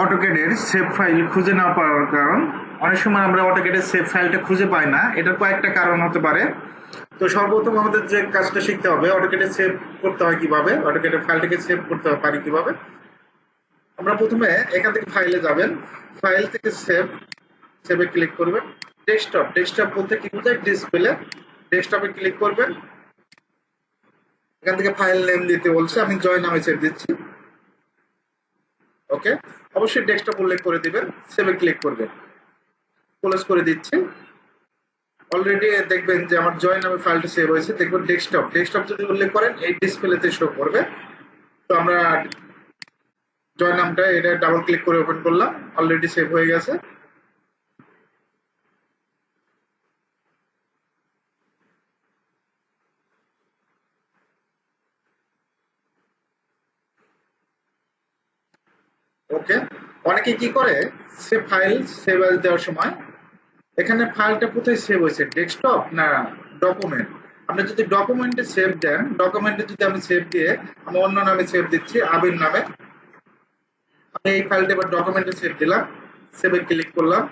অটোকেডের save file খুঁজে না পাওয়ার কারণ অনেক সময় আমরা অটোকেডের সেভ ফাইলটা খুঁজে পাই না। এটার কয়েকটা কারণ হতে পারে। তো সর্বপ্রথম আমাদের যে কাজটা শিখতে হবে অটোকেডে সেভ করতে হয় কীভাবে? অটোকেডের ফাইলটাকে সেভ করতে পারি কীভাবে? আমরা প্রথমে এখান থেকে ফাইলে যাবেন। ফাইল থেকে সেভ সেভে ক্লিক করবেন। ডেস্কটপ ডেস্কটপ বলতে কি বোঝায়? ডিসপ্লে ডেস্কটপে ক্লিক করবেন। এখান থেকে ফাইল নেম দিতে বলছে, আমি জয় নামে সেভ দিচ্ছি। ওকে? অবশ্যই ডেস্কটপ উল্লেখ করে দিবেন সেভে ক্লিক করবেন। ক্লোজ করে দিচ্ছি। অলরেডি দেখবেন যে আমার জয় নামে ফাইলটা সেভ হয়েছে, দেখবেন ডেস্কটপ ডেস্কটপ যদি উল্লেখ করেন, এই ডিসপ্লেতে শো করবে। তো আমরা জয় নামটা এটা ডাবল ক্লিক করে ওপেন করলাম অলরেডি সেভ হয়ে গেছে। ওকে? অনেকে কি করে? সে ফাইল সেভ আজ দেওয়ার সময় এখানে ফাইলটা কোথায় সেভ হয়েছে? ডেস্কটপ না ডকুমেন্ট আপনি যদি ডকুমেন্টে সেভ দেন ডকুমেন্টে যদি আমি সেভ দিয়ে আমি অন্য নামে সেভ দিচ্ছি, আবির নামে, আমি এই ফাইলটা এবার ডকুমেন্টে সেভ দিলাম সেভে ক্লিক করলাম।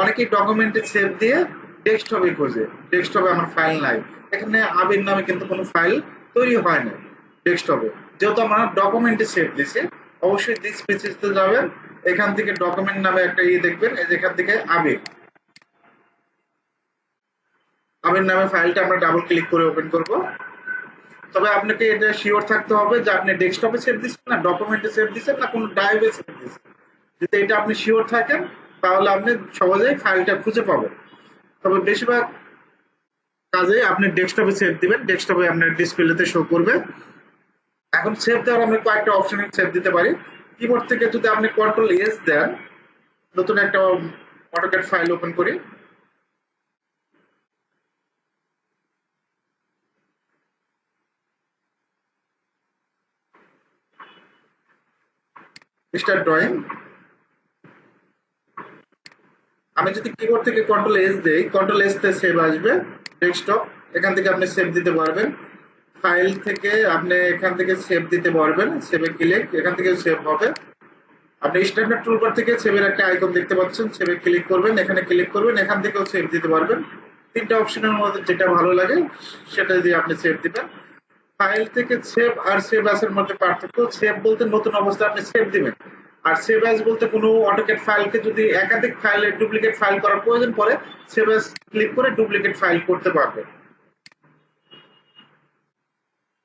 অনেকেই ডকুমেন্টে সেভ দিয়ে ডেস্কটপে খোঁজে। ডেস্কটপে আমার ফাইল নাই। এখানে আবির নামে কিন্তু কোনো ফাইল তৈরি হয় না ডেস্কটপে যেহেতু আমরা ডকুমেন্টে সেভ দিছি অবশ্যই দিস পেজেসতে যাবেন। এখান থেকে ডকুমেন্ট নামে একটা ইয়ে দেখবেন, এই এখান থেকে আবির আবির নামে ফাইলটা আমরা ডাবল ক্লিক করে ওপেন করব। তবে আপনাকে এটা শিওর থাকতে হবে যে আপনি ডেস্কটপে সেভ দিচ্ছেন না ডকুমেন্টে সেভ দিচ্ছেন না, কোনো ড্রাইভে সেভ দিচ্ছেন যদি এটা আপনি শিওর থাকেন, তাহলে আপনি সহজেই ফাইলটা খুঁজে পাবেন। তবে বেশিরভাগ কাজে আপনি ডেস্কটপে সেভ দিবেন ডেস্কটপে আপনার ডিসপ্লেতে শো করবে। এখন সেভ দেওয়ার আমরা কয়েকটা অপশনে সেভ দিতে পারি। কিবোর্ড থেকে যদি আপনি কন্ট্রোল এস দেন, নতুন একটা অটোক্যাড ফাইল ওপেন করি। স্টার্ট ড্রয়িং আমি যদি কিবোর্ড থেকে কন্ট্রোল এস দেই কন্ট্রোল এস তে সেভ আসবে। ডেস্কটপ এখান থেকে আপনি সেভ দিতে পারবেন। ফাইল থেকে আপনি এখান থেকে সেভ দিতে পারবেন, সেভে ক্লিক, এখান থেকে সেভ হবে। আপনি স্ট্যান্ডার্ড টুলবার থেকে সেভের একটা আইকন দেখতে পাচ্ছেন, সেভে ক্লিক করবেন, এখানে ক্লিক করবেন, এখান থেকেও সেভ দিতে পারবেন। তিনটা অপশনের মধ্যে যেটা ভালো লাগে, সেটা দিয়ে আপনি সেভ দিবেন। ফাইল থেকে সেভ আর সেভ অ্যাসের মধ্যে পার্থক্য, সেভ বলতে নতুন অবস্থায় আপনি সেভ দিবেন। আর সেভ অ্যাস বলতে কোনো অটোকেট ফাইলকে যদি একাধিক ফাইলে ডুপ্লিকেট ফাইল করার প্রয়োজন পড়ে, সেভ অ্যাস ক্লিক করে ডুপ্লিকেট ফাইল করতে পারবেন।